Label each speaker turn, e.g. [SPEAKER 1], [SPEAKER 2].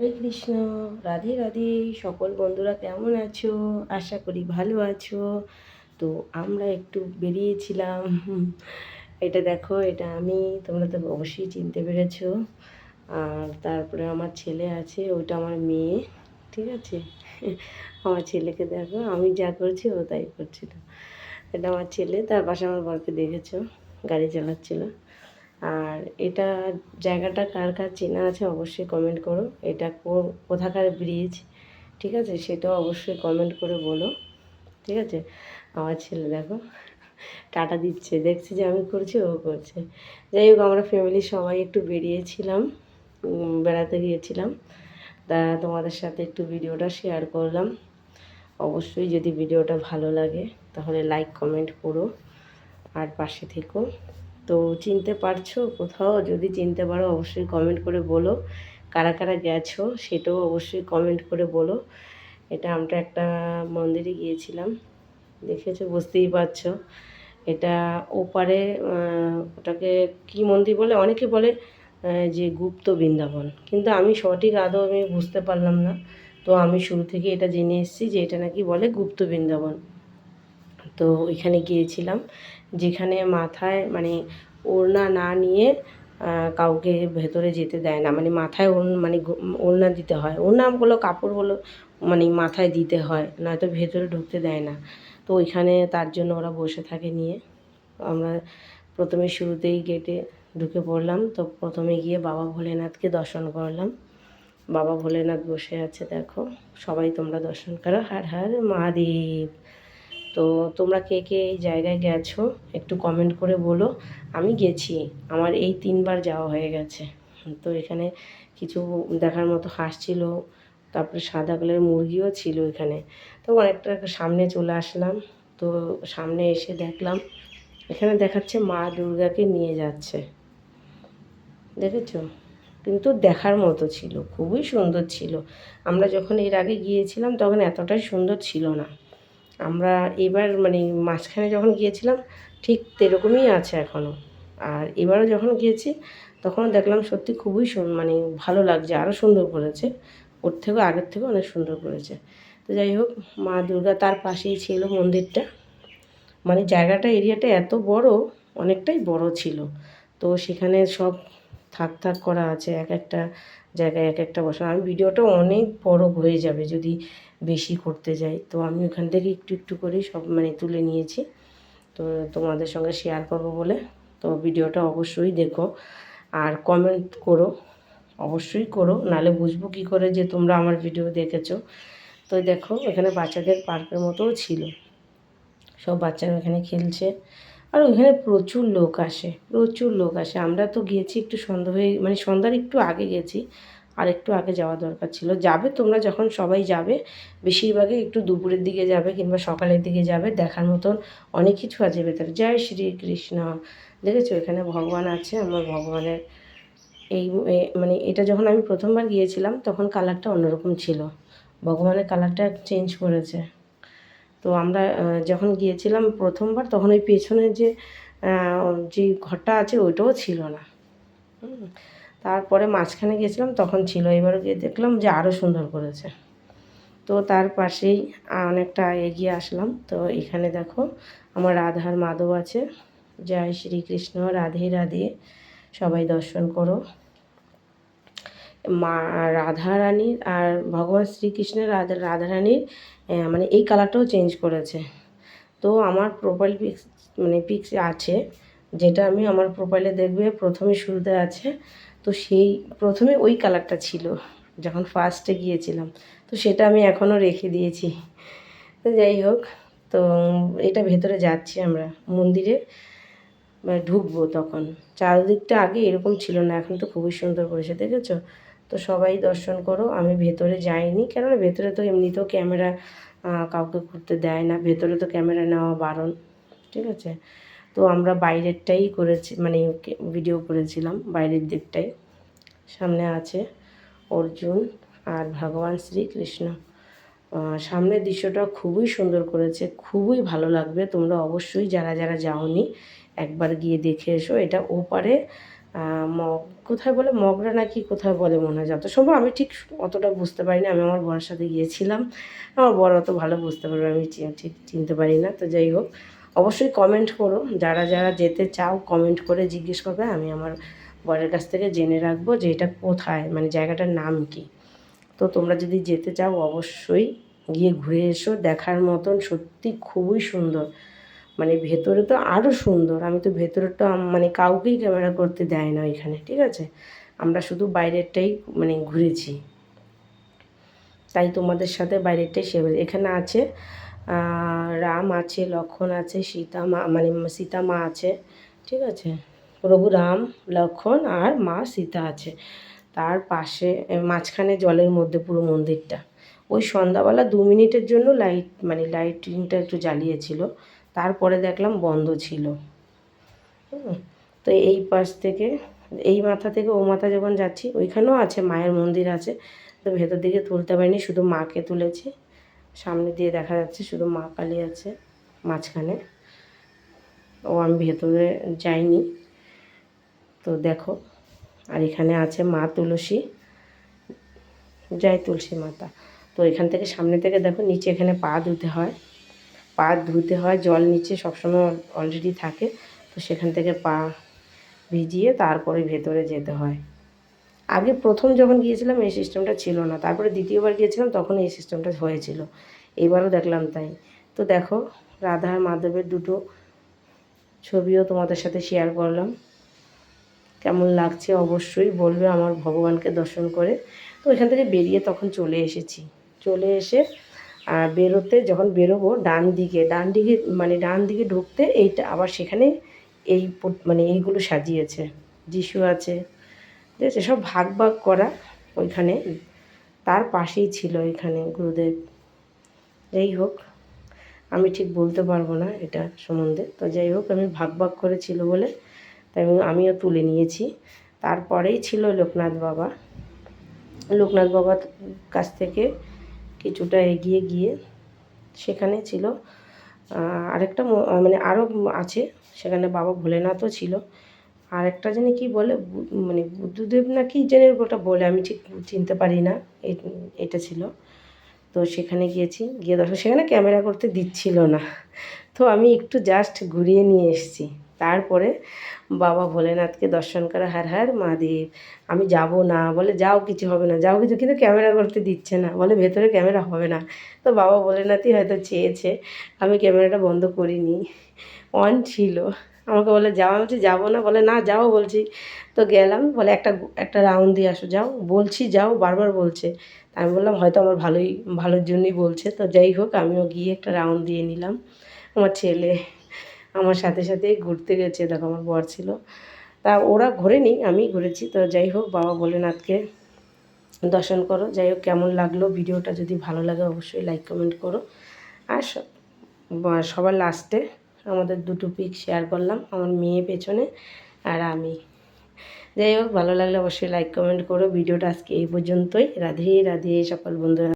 [SPEAKER 1] হরে কৃষ্ণ, রাধে রাধে। সকল বন্ধুরা কেমন আছো? আশা করি ভালো আছো। তো আমরা একটু বেরিয়েছিলাম। এটা দেখো, এটা আমি। তোমরা তো অবশ্যই চিনতে পেরেছ। আর তারপরে আমার ছেলে আছে ওটা আমার মেয়ে, ঠিক আছে? আমার ছেলেকে দেখো, আমি যা করছি ও তাই করছিল। এটা আমার ছেলে, তার পাশে আমার বরকে দেখেছ, গাড়ি চালাচ্ছিল। আর এটা জায়গাটা কার কার চেনা আছে অবশ্যই কমেন্ট করো। এটা কোথাকার ব্রিজ ঠিক আছে? সেটাও অবশ্যই কমেন্ট করে বলো, ঠিক আছে? আমার ছেলে দেখো, টাটা দিচ্ছে। দেখছি যে আমি করছি, ও করছে। যাই হোক, আমরা ফ্যামিলি সবাই একটু বেরিয়েছিলাম বেড়াতে গিয়েছিলাম। তা তোমাদের সাথে একটু ভিডিওটা শেয়ার করলাম। অবশ্যই যদি ভিডিওটা ভালো লাগে, তাহলে লাইক কমেন্ট করো। আর পাশে থেকো। তো চিনতে পারছ? কোথাও যদি চিনতে পারো, অবশ্যই কমেন্ট করে বলো। কারা কারা গেছো, সেটাও অবশ্যই কমেন্ট করে বলো। এটা আমরা একটা মন্দিরে গিয়েছিলাম। দেখেছ? বুঝতেই পারছ। এটা ওপারে ওটাকে কি মন্দির বলে? অনেকে বলে যে গুপ্ত বৃন্দাবন। কিন্তু আমি সঠিক আদৌ আমি বুঝতে পারলাম না। তো আমি শুরু থেকে এটা জেনে এসেছি যে এটা নাকি বলে গুপ্ত বৃন্দাবন। তো ওইখানে গিয়েছিলাম। যেখানে মাথায় মানে ওড়না না নিয়ে কাউকে ভেতরে যেতে দেয় না। মানে মাথায় ওড় মানে ওড়না দিতে হয়। ওড়না বলো, কাপড় বলো মানে মাথায় দিতে হয়। নয়তো ভেতরে ঢুকতে দেয় না। তো ওইখানে তার জন্য ওরা বসে থাকে নিয়ে। আমরা প্রথমে শুরুতেই গেটে ঢুকে পড়লাম। তো প্রথমে গিয়ে বাবা ভোলেনাথকে দর্শন করলাম। বাবা ভোলেনাথ বসে আছে, দেখো। সবাই তোমরা দর্শন করো। হার হার মহাদেব। তো তোমরা কে কে এই জায়গায় গেছো একটু কমেন্ট করে বলো। আমি গেছি, আমার এই তিনবার যাওয়া হয়ে গেছে। তো এখানে কিছু দেখার মতো হাঁস ছিল, তারপরে সাদা কালারের মুরগিও ছিল এখানে। তো অনেকটা সামনে চলে আসলাম, তো সামনে এসে দেখলাম এখানে দেখাচ্ছে মা দুর্গাকে নিয়ে যাচ্ছে। দেখেছ? কিন্তু দেখার মতো ছিল, খুবই সুন্দর ছিল। আমরা যখন এর আগে গিয়েছিলাম তখন এতটাই সুন্দর ছিল না। আমরা এবার মানে মাঝখানে যখন গিয়েছিলাম, ঠিক সেরকমই আছে এখনও আর এবারও যখন গিয়েছি তখন দেখলাম সত্যি খুবই মানে ভালো লাগছে, আরও সুন্দর করেছে। ওর থেকেও আগের থেকে অনেক সুন্দর করেছে। তো যাই হোক, মা দুর্গা তার পাশেই ছিল মন্দিরটা। মানে জায়গাটা, এরিয়াটা এত বড়, অনেকটাই বড় ছিল। তো সেখানে সব থাক থাক করা আছে, এক একটা জায়গায় এক একটা বসানো। আমি ভিডিওটা অনেক বড় হয়ে যাবে যদি বেশি করতে যাই। তো আমি ওখান থেকে একটু একটু করেই সব মানে তুলে নিয়েছি। তো তোমাদের সঙ্গে শেয়ার করব বলে। তো ভিডিওটা অবশ্যই দেখো আর কমেন্ট করো। অবশ্যই করো নালে বুঝব কী করে যে তোমরা আমার ভিডিও দেখেছ। তো দেখো, এখানে বাচ্চাদের পার্কের মতোও ছিল। সব বাচ্চারা এখানে খেলছে। আর ওইখানে প্রচুর লোক আসে, প্রচুর লোক আসে। আমরা তো গিয়েছি একটু সন্ধ্যা হয়ে মানে সন্ধ্যার একটু আগে গেছি, আর একটু আগে যাওয়া দরকার ছিল। যাবে তোমরা যখন সবাই যাবে, বেশিরভাগই একটু দুপুরের দিকে যাবে কিংবা সকালের দিকে যাবে, দেখার মতন অনেক কিছু আছে ভেতরে। জয় শ্রীকৃষ্ণ। দেখেছ? এখানে ভগবান আছে, আমার ভগবানের এই মানে এটা যখন আমি প্রথমবার গিয়েছিলাম, তখন কালারটা অন্যরকম ছিল। ভগবানের কালারটা চেঞ্জ করেছে। তো আমরা যখন গিয়েছিলাম প্রথমবার, তখন ওই পেছনে যে যে ঘরটা আছে, ওইটাও ছিল না। তারপরে মাঝখানে গিয়েছিলাম, তখন ছিল। এবার গিয়ে দেখলাম যে আরও সুন্দর করেছে। তো তার পাশেই অনেকটা এগিয়ে আসলাম। তো এখানে দেখো, আমার রাধার মাধব আছে। জয় শ্রীকৃষ্ণ, রাধে রাধে। সবাই দর্শন করো। মা রাধা রানীর আর ভগবান শ্রীকৃষ্ণের রাধা রাধারানীর মানে এই কালারটাও চেঞ্জ করেছে। তো আমার প্রোফাইল পিক্স মানে পিক্স আছে, যেটা আমি আমার প্রোফাইলে দেখবে, প্রথমে শুরুতে আছে। তো সেই প্রথমে ওই কালারটা ছিল, যখন ফার্স্টে গিয়েছিলাম। তো সেটা আমি এখনও রেখে দিয়েছি। তো যাই হোক, তো এটা ভেতরে যাচ্ছি আমরা, মন্দিরে ঢুকবো তখন। চারদিকটা আগে এরকম ছিল না, এখন তো খুবই সুন্দর করেছে, দেখেছ? তো সবাই দর্শন করো, আমি ভেতরে যাইনি। কেননা ভেতরে তো এমনিতেও ক্যামেরা কাউকে করতে দেয় না। ভেতরে তো ক্যামেরা নেওয়া বারণ, ঠিক আছে? তো আমরা বাইরেরটাই করেছি মানে ভিডিও করেছিলাম, বাইরের দিকটাই। সামনে আছে অর্জুন আর ভগবান শ্রীকৃষ্ণ। সামনের দৃশ্যটা খুবই সুন্দর করেছে, খুবই ভালো লাগবে। তোমরা অবশ্যই যারা যারা যাওনি, একবার গিয়ে দেখে এসো। এটা ওপারে মগ, কোথায় বলে? মগরা নাকি কোথায় বলে মনে হয় যত সম্ভব আমি ঠিক অতটা বুঝতে পারি না আমি আমার বরের সাথে গিয়েছিলাম। আমার বর অত ভালো বুঝতে পারবে আমি ঠিক চিনতে পারি না। তো যাই হোক, অবশ্যই কমেন্ট করো। যারা যারা যেতে চাও কমেন্ট করে জিজ্ঞেস করবে। আমি আমার বরের কাছ থেকে জেনে রাখব যে এটা কোথায় মানে জায়গাটার নাম কি। তো তোমরা যদি যেতে চাও, অবশ্যই গিয়ে ঘুরে এসো। দেখার মতন সত্যি খুবই সুন্দর। মানে ভেতরে তো আরও সুন্দর। আমি তো ভেতরেরটা মানে কাউকেই ক্যামেরা করতে দেয় না এখানে ঠিক আছে? আমরা শুধু বাইরেরটাই মানে ঘুরেছি। তাই তোমাদের সাথে বাইরেরটাই শেয়ার এখানে আছে রাম আছে, লক্ষণ আছে, সীতা মা মানে সীতা মা আছে, ঠিক আছে? প্রভু রাম, লক্ষণ আর মা সীতা আছে। তার পাশে মাঝখানে জলের মধ্যে পুরো মন্দিরটা। ওই সন্ধ্যাবেলা দু মিনিটের জন্য লাইট মানে লাইটিংটা একটু জ্বালিয়েছিল। তারপরে দেখলাম বন্ধ ছিল। তো এই পাশ থেকে, এই মাথা থেকে ও মাথা যখন যাচ্ছি, ওইখানেও আছে, মায়ের মন্দির আছে, তো ভেতর দিকে তুলতে পারিনি, শুধু মাকে তুলেছি। সামনে দিয়ে দেখা যাচ্ছে শুধু মা কালী আছে, মাঝখানে। ও আমি ভেতরে যাইনি। তো দেখো, আর এখানে আছে মা তুলসী। জয় তুলসী মাতা। তো এখান থেকে সামনে থেকে দেখো, নিচে এখানে পা ধুতে হয়। পা ধুতে হয়, জল নিচে সবসময় অলরেডি থাকে। তো সেখান থেকে পা ভিজিয়ে তারপরে ভেতরে যেতে হয়। আগে প্রথম যখন গিয়েছিলাম, এই সিস্টেমটা ছিল না। তারপরে দ্বিতীয়বার গিয়েছিলাম, তখন এই সিস্টেমটা হয়েছিল। এবারও দেখলাম তাই। তো দেখো, রাধা আর মাধবের দুটো ছবিও তোমাদের সাথে শেয়ার করলাম। কেমন লাগছে অবশ্যই বলবে আমার ভগবানকে দর্শন করে। তো এখান থেকে বেরিয়ে তখন চলে এসেছি। চলে এসে বেরোতে যখন বেরোবো, ডান দিকে ডান দিকে মানে ডান দিকে ঢুকতে এইটা আবার সেখানে এই মানে এইগুলো সাজিয়েছে, যিশু আছে, ঠিক আছে, সব ভাগ ভাগ করা ওইখানে, তার পাশেই ছিল এখানে গুরুদেব। যাই হোক, আমি ঠিক বলতে পারব না এটা সম্বন্ধে, তো যাই হোক, আমি ভাগ ভাগ করেছিল বলে, তাই আমিও তুলে নিয়েছি। তারপরেই ছিল লোকনাথ বাবা। লোকনাথ বাবার কাছ থেকে কিছুটা এগিয়ে গিয়ে সেখানে ছিল। আরেকটা মানে আরও আছে, সেখানে বাবা ভোলেনাথও ছিল। আর একটা জানি কি বলে মানে বুদ্ধদেব না কি জানি ওটা বলে, আমি ঠিক চিনতে পারি না এটা ছিল। তো সেখানে গিয়েছি, গিয়ে দর্শন সেখানে ক্যামেরা করতে দিচ্ছিল না। তো আমি একটু জাস্ট ঘুরিয়ে নিয়ে এসেছি। তারপরে বাবা ভোলেনাথকে দর্শন করা, হার হার মহাদেব আমি যাব না। বলে, যাও, কিছু হবে না, যাও, কিছু, কিন্তু ক্যামেরা করতে দিচ্ছে না। বলে, ভেতরে ক্যামেরা হবে না। তো বাবা ভোলেনাথই হয়তো চেয়েছে, আমি ক্যামেরাটা বন্ধ করিনি। অন ছিল। আমাকে বলে, যাও, আমি বলছি, যাব না। বলে, না, যাও, বলছি। তো গেলাম, বলে, একটা একটা রাউন্ড দিয়ে আসো, যাও। বলছি, যাও, বারবার বলছে। আমি বললাম, হয়তো আমার ভালোই, ভালোর জন্যই বলছে। তো যাই হোক, আমিও গিয়ে একটা রাউন্ড দিয়ে নিলাম। আমার ছেলে আমার সাথে সাথে ঘুরতে গেছে, দেখো আমার বর ছিল। তা ওরা ঘোরেনি আমি ঘুরেছি। তো যাই হোক, বাবা ভোলেনাথকে দর্শন করো। যাই হোক, কেমন লাগল ভিডিওটা? যদি ভালো লাগে, অবশ্যই লাইক কমেন্ট করো। আর সবার লাস্টে আমাদের দুটো পিক শেয়ার করলাম, আমার মেয়ে পেছনে আর আমি। যাই হোক, ভালো লাগলে অবশ্যই লাইক কমেন্ট করো। ভিডিওটা আজকে এই পর্যন্তই। রাধে রাধে সকল বন্ধুরা।